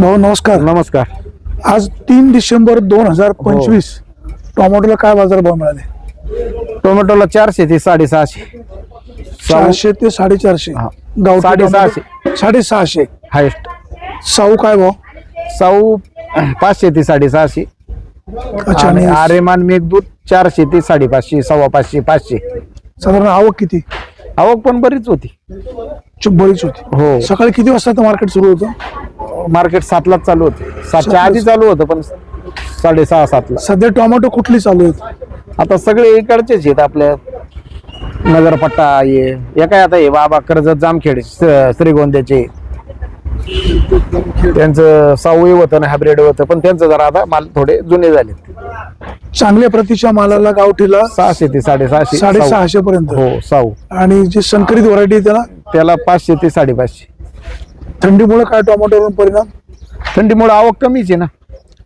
भाऊ नमस्कार. नमस्कार. आज तीन डिसेंबर दोन हजार पंचवीस टोमॅटोला काय बाजार भाव मिळाले? टोमॅटोला चारशे ते साडेसहाशे. चारशे ते साडेचारशे. हा. गावठी साडेसहाशे. टोमॅटो साडेसहाशे. हायस्ट. साऊ काय भाव साऊ पाचशे ते साडेसहाशे. अच्छा आणि मेघदूत चारशे ते साडेपाचशे सव्वा पाचशे पाचशे. साधारण आवक किती? आवक पण बरीच होती. बरीच होती. हो. सकाळी किती वाजता मार्केट सुरू होतं? मार्केट सातलाच चालू होते. सातच्या. आधी चालू होतं पण साडेसहा सातला. सध्या टोमॅटो कुठली चालू आहेत? आता सगळे इकडचेच आहेत आपल्या. नगरपट्टा ये या काय आता हे बाबा कर्जत जामखेड स- श्रीगोंद्याचे त्यांचं सावळी होतं ना हायब्रिड होतं पण त्यांचं जरा आता माल थोडे जुने झाले चांगल्या प्रतीच्या मालाला गावठीला सहाशे ते साडेसहाशे. साऊ. साडेसहाशे पर्यंत. हो साऊ. आणि जी संकरित व्हरायटी त्याला? त्याला पाचशे ते साडेपाचशे. थंडीमुळे काय टोमॅटोवर परिणाम? थंडीमुळे आवक कमीच आहे ना.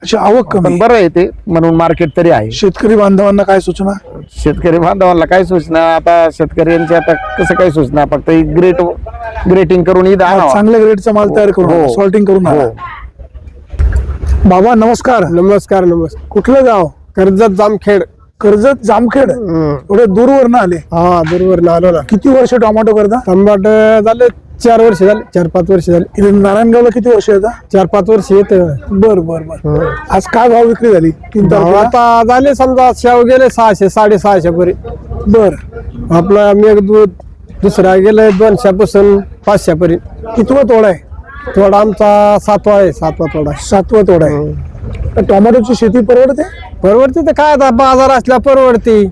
अशी आवक पण कमी बरं आहे ते म्हणून मार्केट तरी आहे. शेतकरी बांधवांना काय सूचना? शेतकरी बांधवांना काय सूचना? आता शेतकऱ्यांची आता कसं काय सूचना? फक्त ग्रेट ग्रेटिंग करून आणावं. चांगल्या ग्रेडचा माल तयार करून हो. सॉर्टिंग करून आणा. हो बाबा नमस्कार. नमस्कार नमस्कार. कुठलं गाव? कर्जत जामखेड. कर्जत जामखेड? एवढे दूरवर आले. हा दूरवर आलो ना. किती वर्ष टोमॅटो करता? टमाट झाले चार वर्ष झाले चार पाच वर्ष झाले. इथे नारायणगावला किती वर्ष येतात चार पाच वर्ष येते. बर बर बर. आज काय भाव विक्री झाली? तीन आता झाले समजा शेव गेले सहाशे साडेसहाशे पर्यंत. बर. आपला मेघदूत दुसरा गेले दोनशेपासून पाचशे पर्यंत. कितवा तोडा आहे? थोडा आमचा सातवा आहे सातवा आहे. सातवा तोडा आहे. तर टोमॅटोची शेती परवडते? परवडते तर काय आता बाजार असल्या परवडते.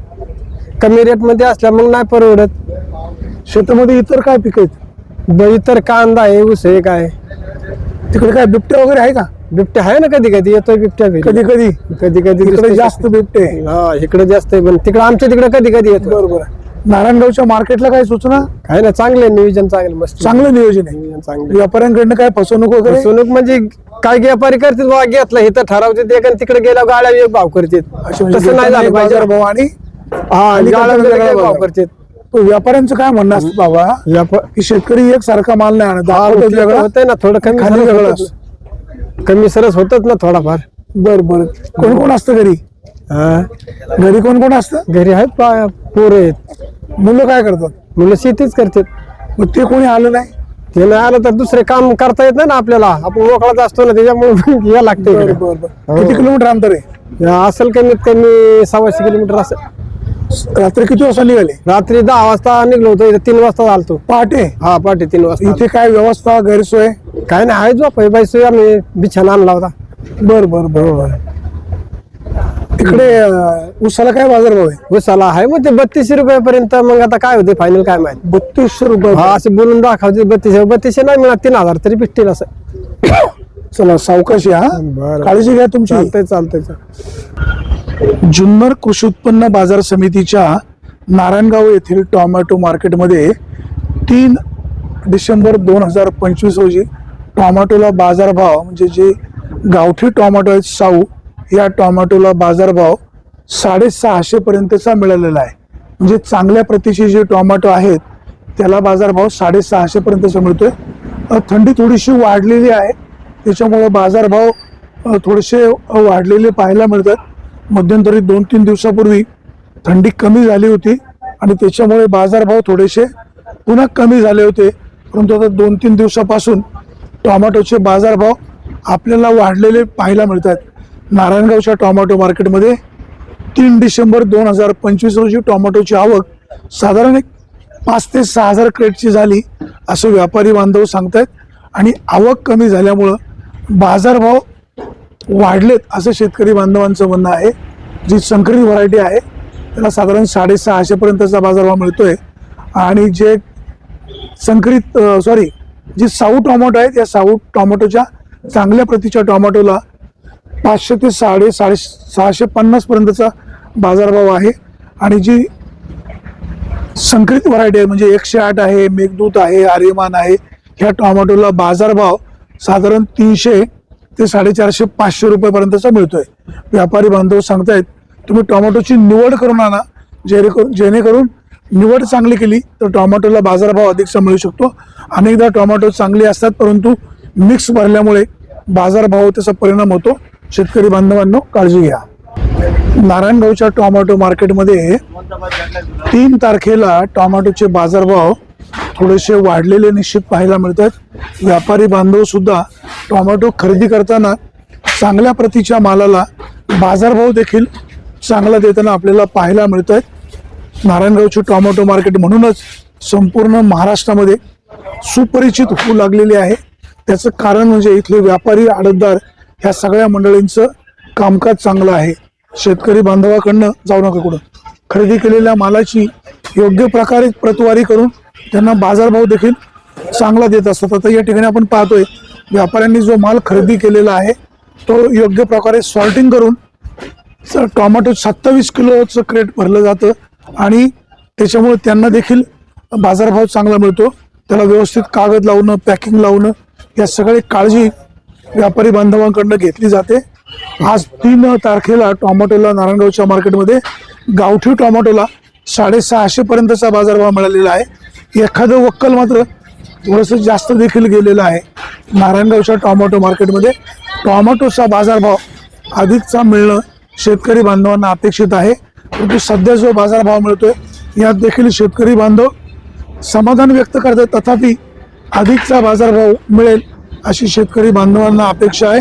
कमी रेटमध्ये असल्या मग नाही परवडत. शेतामध्ये इतर काय पिक आहेत? ब- इतर कांदा आहे ऊस आहे काय तिकडे काय बिबटे वगैरे आहे का? बिबट्या आहे ना कधी कधी येतोय बिबट्या. कधी कधी कधी कधी इकडे दिसतोय. जास्त बिबटे आहे. हा इकडे जास्त आहे पण तिकडे आमच्या तिकडे कधी कधी येतो बरोबर. नारायणगावच्या मार्केटला काय सूचना? काय ना चांगले नियोजन चांगले मस्त चांगलं नियोजन आहे. नियोजन चांगले व्यापाऱ्यांकडनं काय फसवणूक वगैरे? फसवणूक म्हणजे काय व्यापारी करतील? बाबा घेतलं हे तर ठरवते आणि तिकडे गेल्या गाड्या एक भाव करतात म्हणजे तसं नाही झालं पाहिजे. बाजार भाव आणि हा आणि गाड्या वेगळा. भाव करतात तो व्यापाऱ्यांचं काय म्हणणं असतं बाबा? व्यापार की शेतकरी एक सारखा माल नाही आणत. वेगळा. होतंय ना थोडं कमी खाली सरस वेगळं. कमी सरस होतच ना थोडाफार. बर बर. कोण कोण असतं घरी? हा. घरी कोण कोण असतं? घरी आहेत पा- पोरं आहेत. मुलं काय करतात? मुलं शेतीच करतात. मग ते कोणी आलं नाही? ते नाही आलं तर दुसरे काम करता येत नाही ना आपल्याला. आपण मोकळाच असतो ना त्याच्यामुळे या लागते बर बर बर. किती किलोमीटर अंतर आहे? असेल कमीत कमी सव्वाशे किलोमीटर असेल. रात्री किती वाजता निघाले? रात्री दहा वाजता निघलो होतो इथे तीन वाजता चालतो पहाटे? हा पाठी तीन वाजता. इथे काय व्यवस्था गैरसोय काय नाही आहे झोप बाई सोय आम्ही बिछाना आणला होता. बर बर बर. अं, उसाला काय बाजार भाव आहे? उसाला आहे मग ते बत्तीसशे रुपयापर्यंत मग आता काय होते फायनल काय माहिती? बत्तीसशे रुपये. हा असे बोलून दाखवते बत्तीसशे बत्तीसशे नाही मिळत तीन हजार तरी भेटतील असं. चला सावकाशी बरं. काळजी घ्या तुमची. चालतंय चालतंय चालतंय. जुन्नर कृषी उत्पन्न बाजार समितीच्या नारायणगाव येथील टोमॅटो मार्केटमध्ये तीन डिसेंबर दोन हजार पंचवीस रोजी टोमॅटोला बाजारभाव म्हणजे जे गावठी टोमॅटो आहेत साऊ या टोमॅटोला बाजारभाव साडेसहाशे पर्यंतचा मिळालेला आहे. म्हणजे चांगल्या प्रतीचे जे टोमॅटो आहेत त्याला बाजारभाव साडेसहाशे पर्यंतचा मिळतोय. थंडी थोडीशी वाढलेली आहे. त्याच्यामुळं बाजारभाव थोडेसे वाढलेले पाहायला मिळतात. मध्यंतरी दोन तीन दिवसापूर्वी थंडी कमी झाली होती आणि त्याच्यामुळे बाजारभाव थोडेसे पुन्हा कमी झाले होते. परंतु आता दोन तीन दिवसापासून टोमॅटोचे बाजारभाव आपल्याला वाढलेले पाहायला मिळतात. नारायणगावच्या टोमॅटो मार्केटमध्ये तीन डिसेंबर दोन हजार पंचवीस रोजी टोमॅटोची आवक साधारण एक पाच ते सहा हजार क्रेटची झाली असं व्यापारी बांधव सांगतायत. आणि आवक कमी झाल्यामुळं बाजारभाव वाढलेत असं शेतकरी बांधवांचं म्हणणं आहे. जी संकरित व्हरायटी आहे त्याला साधारण साडेसहाशेपर्यंतचा बाजारभाव मिळतो आहे आणि जे संकरित सॉरी जी साऊ टोमॅटो आहेत या साऊ टोमॅटोच्या चांगल्या प्रतीच्या टोमॅटोला पाचशे ते साडे साडे सहाशे पन्नासपर्यंतचा बाजारभाव आहे. आणि जी संकरित व्हरायटी आहे म्हणजे एकशे आठ आहे मेघदूत आहे आर्यमान आहे ह्या टोमॅटोला बाजारभाव साधारण तीनशे ते साडेचारशे पाचशे रुपयेपर्यंतचा मिळतोय. व्यापारी बांधव सांगतायत तुम्ही टोमॅटोची निवड करून आणा. जेणेकरून जेणेकरून निवड चांगली केली तर टोमॅटोला बाजारभाव अधिकचा मिळू शकतो. अनेकदा टोमॅटो चांगले असतात परंतु मिक्स भरल्यामुळे बाजारभाव त्याचा परिणाम होतो. शेतकरी बांधवांनो काळजी घ्या. नारायणगावच्या टोमॅटो मार्केटमध्ये तीन तारखेला टोमॅटोचे बाजारभाव थोडेसे वाढलेले निश्चित पाहायला मिळतात. व्यापारी बांधव सुद्धा टोमॅटो खरेदी करताना चांगल्या प्रतीच्या मालाला बाजारभाव देखील चांगला देताना आपल्याला पाहायला मिळत आहेत नारायणगावचे टोमॅटो मार्केट म्हणूनच संपूर्ण महाराष्ट्रामध्ये सुपरिचित होऊ लागलेले आहे. त्याचं कारण म्हणजे इथले व्यापारी आडतदार ह्या सगळ्या मंडळींचं कामकाज चांगलं आहे. शेतकरी बांधवाकडनं जाऊ नका कुठं. खरेदी केलेल्या मालाची योग्य प्रकारे प्रतवारी करून त्यांना बाजारभाव देखील चांगला देत असतात आता या ठिकाणी आपण पाहतोय व्यापाऱ्यांनी जो माल खरेदी केलेला आहे तो योग्य प्रकारे सॉर्टिंग करून टॉमॅटो टोमॅटो सत्तावीस किलोचं क्रेट भरलं जातं आणि त्याच्यामुळे त्यांना देखील बाजारभाव चांगला मिळतो. त्याला व्यवस्थित कागद लावणं पॅकिंग लावणं या सगळी काळजी व्यापारी बांधवांकडनं घेतली जाते. आज तीन तारखेला टोमॅटोला नारायणगावच्या मार्केटमध्ये गावठी टोमॅटोला साडेसहाशे पर्यंतचा बाजारभाव मिळालेला आहे. एखादं वक्कल मात्र थोडंसं जास्त देखील गेलेलं आहे. नारायणगावच्या टोमॅटो मार्केटमध्ये टोमॅटोचा बाजारभाव अधिकचा मिळणं शेतकरी बांधवांना अपेक्षित आहे. परंतु सध्या जो बाजारभाव मिळतोय यात देखील शेतकरी बांधव समाधान व्यक्त करतात. तथापि अधिकचा बाजारभाव मिळेल अशी शेतकरी बांधवांना अपेक्षा आहे.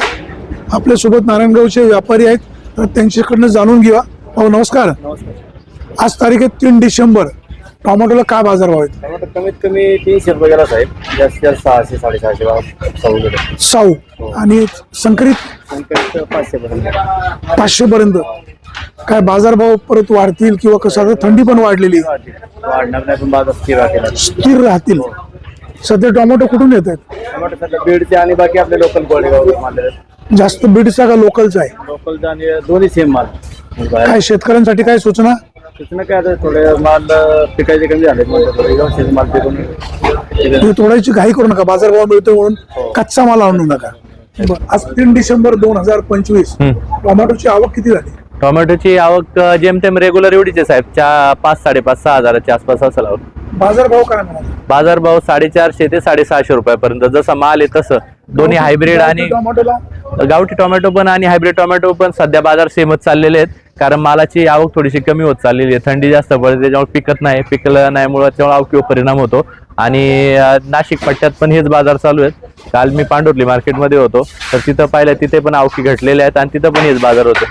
आपल्यासोबत नारायणगावचे व्यापारी आहेत. तर त्यांच्याकडनं जाणून घेऊया. भाऊ नमस्कार. आज तारीख आहे तीन डिसेंबर. टोमॅटोला काय बाजारभाव आहेत टमाटर कमीत कमी तीनशे रुपये गेला साहेब. जास्तीत जास्त सहाशे साडेसहाशे सहा गेले साऊ आणि संकरित? संकट पाचशे पर्यंत पाचशे पर्यंत काय बाजारभाव परत वाढतील किंवा कसं? आता थंडी पण वाढलेली आहे. वाढणार नाही पण बाजार स्थिर स्थिर राहतील. सध्या टोमॅटो कुठून येत आहेत? टमाटर सध्या बीडचे आणि बाकी आपले लोकल कोळेगाव माल जास्त बीडचा का लोकलचा आहे? लोकलचा आणि दोन्ही सेम माल. काय शेतकऱ्यांसाठी काय सूचना? तिथनं काय आता थोडे माल पिकायचे कमी झाले माल पिकून हे तोडायची घाई करू नका बाजारभाव मिळतो म्हणून कच्चा माल आणू नका. बरं. आज तीन डिसेंबर दोन हजार पंचवीस टोमॅटोची आवक किती झाली? टोमॅटोची आवक जेमतेम रेग्युलर एवढीच आहे साहेब. चा पाच साडेपाच सहा हजाराच्या आसपास असेल आवक. बाजारभाव काय म्हणाला? बाजारभाव साडेचारशे ते साडेसहाशे रुपयापर्यंत जसा माल आहे तसं. दोन्ही हायब्रिड आणि टोमॅटोला? गावठी टोमॅटो पण आणि हायब्रिड टोमॅटो पण सध्या बाजार सेमच चाललेले आहेत. कारण मालाची आवक थोडीशी कमी होत चाललेली आहे. थंडी जास्त पडते त्याच्यामुळे पिकत नाही. पिकलं नाही मुळे त्यामुळे आवकीवर परिणाम होतो. आणि नाशिक पट्ट्यात पण हेच बाजार चालू आहेत. काल मी पांडुर्ली मार्केटमध्ये होतो. तर तिथं पाहिलं तिथे पण आवकी घटलेल्या आहेत आणि तिथं पण हेच बाजार होते.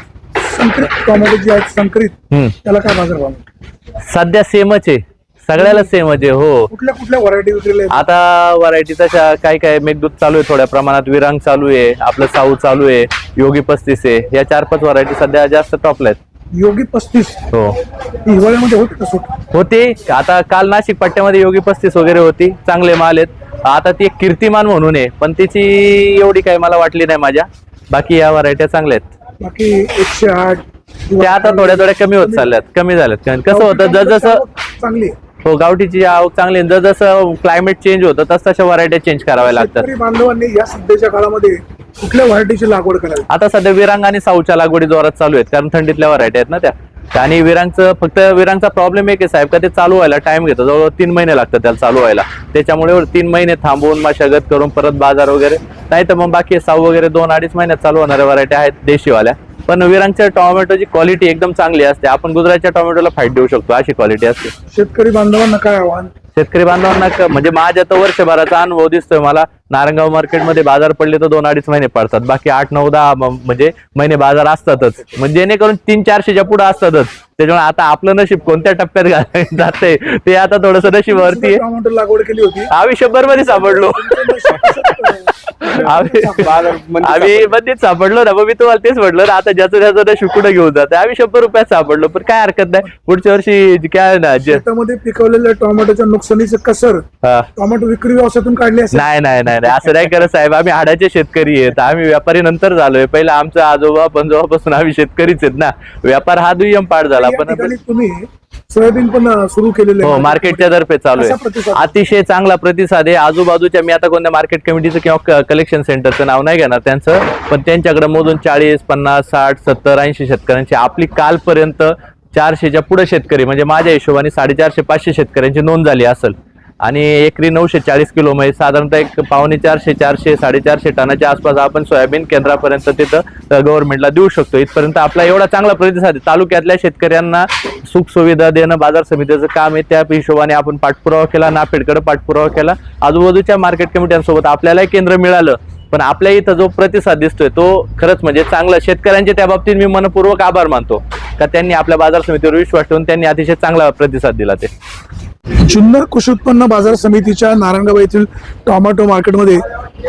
संकरित टोमॅटो जे आहेत संकरित हम्म. त्याला काय बाजारभाव सध्या सेमच आहे. सगळ्याला सेमच आहे हो. कुठल्या कुठल्या व्हरायटी विक्रीला? आता व्हरायटी तशा काय काय मेघदूत चालू आहे थोड्या प्रमाणात विरांग चालू आहे आपलं साऊ चालू आहे योगी पस्तीस आहे. या चार पाच व्हरायटी सध्या जास्त टॉपला आहेत. योगी पस्तीस? हो. हिवाळ्यामध्ये होते का सूट? होते. आता काल नाशिक पट्ट्यामध्ये योगी पस्तीस वगैरे होती. चांगले माल आहेत. आता ती एक कीर्तिमान म्हणून आहे पण त्याची एवढी काही मला वाटली नाही माझ्या. बाकी या व्हरायट्या चांगल्या आहेत. बाकी एकशे आठ त्या आता थोड्या थोड्या कमी होत चालल्यात कमी झाल्यात कारण कसं होतं जसं चांगली आहे. हो गावठीची आवक चांगली आहे. जसं क्लायमेट चेंज होतं तस तशा व्हरायट्या चेंज कराव्या लागतात शेतकरी बांधवांनी या सध्याच्या काळामध्ये कुठल्या व्हरायटीची लागवड करावी आता सध्या विरांग आणि साऊच्या लागवडी जोरात चालू आहेत कारण थंडीतल्या व्हरायटी आहेत ना त्या आणि विरांगचं फक्त विरांगचा प्रॉब्लेम एक आहे साहेब का ते चालू व्हायला टाइम घेतो. जवळ तीन महिने लागतात त्याला चालू व्हायला. त्याच्यामुळे तीन महिने थांबवून मशागत करून परत बाजार वगैरे. नाही तर मग बाकी साऊ वगैरे दोन अडीच महिन्यात चालू होणाऱ्या व्हरायटी आहेत देशीवाल्या. पण विरांगच्या टोमॅटोची क्वालिटी एकदम चांगली असते. आपण गुजरातच्या टोमॅटोला फाईट देऊ शकतो. अशी क्वालिटी असते. शेतकरी बांधवांना काय आव्हान? शेतकरी बांधवांना म्हणजे माझ्या तर वर्षभराचा अनुभव दिसतोय मला. नारायणगाव मार्केटमध्ये बाजार पडले तर दोन अडीच महिने पडतात. बाकी आठ नऊ दहा म्हणजे महिने बाजार असतातच. म्हणजे जेणेकरून तीन चारशेच्या पुढे असतातच. त्याच्यामुळे आता आपलं नशीब कोणत्या टप्प्यात जाते ते आता थोडस नशिबावरती लागवड केली होती. आम्ही शंभरमध्ये सापडलो. आम्ही मध्येच सापडलो ना मी तुम्हाला तेच म्हटलं ना आता ज्याचं त्याचं नशीब कुठं घेऊन जाते आम्ही शंभर रुपयात सापडलो पण काय हरकत नाही. पुढच्या वर्षी काय ना शेतामध्ये पिकवलेल्या टोमॅटोच्या नुकसानीचं कसर. टोमॅटो विक्री व्यवसायातून काढली असेल? नाही नाही नाही नाही, असं नाही करत साहेब. आम्ही हाडाचे शेतकरी आहेत. आम्ही व्यापारी नंतर झालोय. पहिला आमचा आजोबा पंजोबापासून आम्ही शेतकरीच आहेत ना. व्यापार हा दुय्यम पाठ झाला. पण तुम्ही सोयाबीन पण सुरू केलेलं हो मार्केटच्या तर्फे चालू आहे? अतिशय चांगला प्रतिसाद आहे. आजूबाजूच्या मी आता कोणत्या मार्केट कमिटीचं किंवा कलेक्शन सेंटरचं नाव नाही घेणार त्यांचं पण त्यांच्याकडे मोजून चाळीस पन्नास साठ सत्तर ऐंशी शेतकऱ्यांची आपली कालपर्यंत चारशेच्या पुढे शेतकरी म्हणजे माझ्या हिशोबाने साडेचारशे पाचशे शेतकऱ्यांची नोंद झाली असेल. आणि एकरी नऊशे चाळीस किलो म्हणजे साधारणतः एक पावणे चारशे चारशे साडेचारशे टनाच्या आसपास आपण सोयाबीन केंद्रापर्यंत तिथं गव्हर्नमेंटला देऊ शकतो. इथपर्यंत आपला एवढा चांगला प्रतिसाद तालुक्यातल्या शेतकऱ्यांना सुख सुविधा देणं बाजार समितीचं काम आहे त्या हिशोबाने आपण पाठपुरावा केला नाफेडकडे पाठपुरावा केला. आजूबाजूच्या मार्केट कमिट्यांसोबत आपल्यालाही केंद्र मिळालं. पण आपल्या इथं जो प्रतिसाद दिसतोय तो खरंच म्हणजे चांगला. शेतकऱ्यांच्या त्या बाबतीत मी मनपूर्वक आभार मानतो. का त्यांनी आपल्या बाजार समितीवर विश्वास ठेवून त्यांनी अतिशय चांगला प्रतिसाद दिला ते. जुन्नर कृषी उत्पन्न बाजार समितीच्या नारायणगाव येथील टोमॅटो मार्केटमध्ये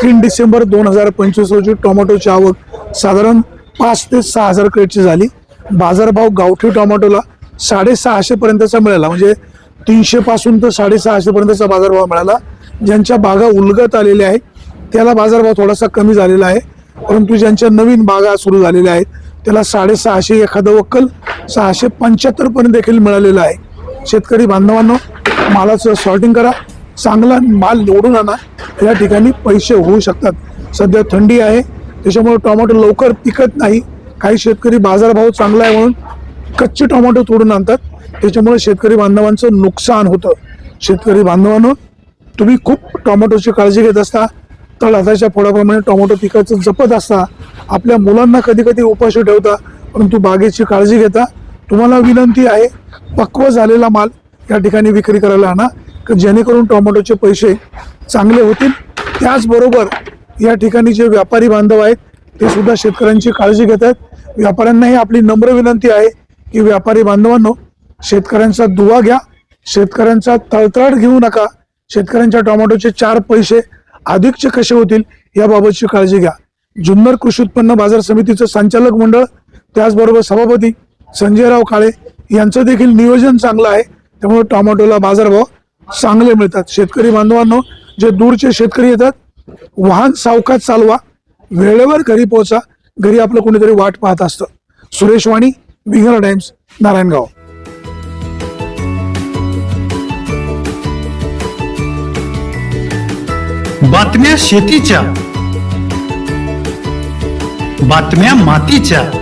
तीन डिसेंबर दोन हजार पंचवीस रोजी टोमॅटोची आवक साधारण पाच ते सहा हजार क्रेटची झाली. बाजारभाव गावठी टोमॅटोला साडेसहाशे पर्यंतचा मिळाला. म्हणजे तीनशे पासून तर साडेसहाशे पर्यंतचा बाजारभाव मिळाला. ज्यांच्या बागा उलगत आलेल्या आहेत त्याला बाजारभाव थोडासा कमी झालेला आहे. परंतु ज्यांच्या नवीन बागा सुरू झालेल्या आहेत त्याला साडेसहाशे एखादं वक्कल सहाशे पंच्याहत्तर पर्यंत देखील मिळालेलं आहे. शेतकरी बांधवांनो मालाचं सॉर्टिंग करा. चांगला माल निवडून आणा. या ठिकाणी पैसे होऊ शकतात. सध्या थंडी आहे. त्याच्यामुळे टोमॅटो लवकर पिकत नाही. काही शेतकरी बाजारभाव चांगला आहे म्हणून कच्चे टोमॅटो तोडून आणतात. त्याच्यामुळे शेतकरी बांधवांचं नुकसान होतं. शेतकरी बांधवांनो तुम्ही खूप टोमॅटोची काळजी घेत असता. तळ हाताच्या फोडाप्रमाणे टोमॅटो पिकाचं जपत असता. आपल्या मुलांना कधी कधी उपाशी ठेवता परंतु बागेची काळजी घेता. तुम्हाला विनंती आहे पक्व झालेला माल या ठिकाणी विक्री करायला आणा. की जेणेकरून टोमॅटोचे पैसे चांगले होतील. त्याचबरोबर या ठिकाणी जे व्यापारी बांधव आहेत ते सुद्धा शेतकऱ्यांची काळजी घेत आहेत. व्यापाऱ्यांनाही आपली नम्र विनंती आहे की व्यापारी बांधवांनो शेतकऱ्यांचा दुवा घ्या. शेतकऱ्यांचा तळतळाट घेऊ नका. शेतकऱ्यांच्या टोमॅटोचे चार पैसे अधिकचे कसे होतील याबाबतची काळजी घ्या. जुन्नर कृषी उत्पन्न बाजार समितीचं संचालक मंडळ त्याचबरोबर सभापती संजयराव काळे यांचं देखील नियोजन चांगलं आहे. त्यामुळे टोमॅटोला बाजारभाव चांगले मिळतात. शेतकरी बांधवांनो जे दूरचे शेतकरी येतात वाहन सावकाश चालवा. वेळेवर घरी पोहोचा. घरी आपलं कोणीतरी वाट पाहत असतं. सुरेश वाणी विंगर टाइम्स नारायणगाव. बातम्या शेतीच्या. बातम्या मातीच्या.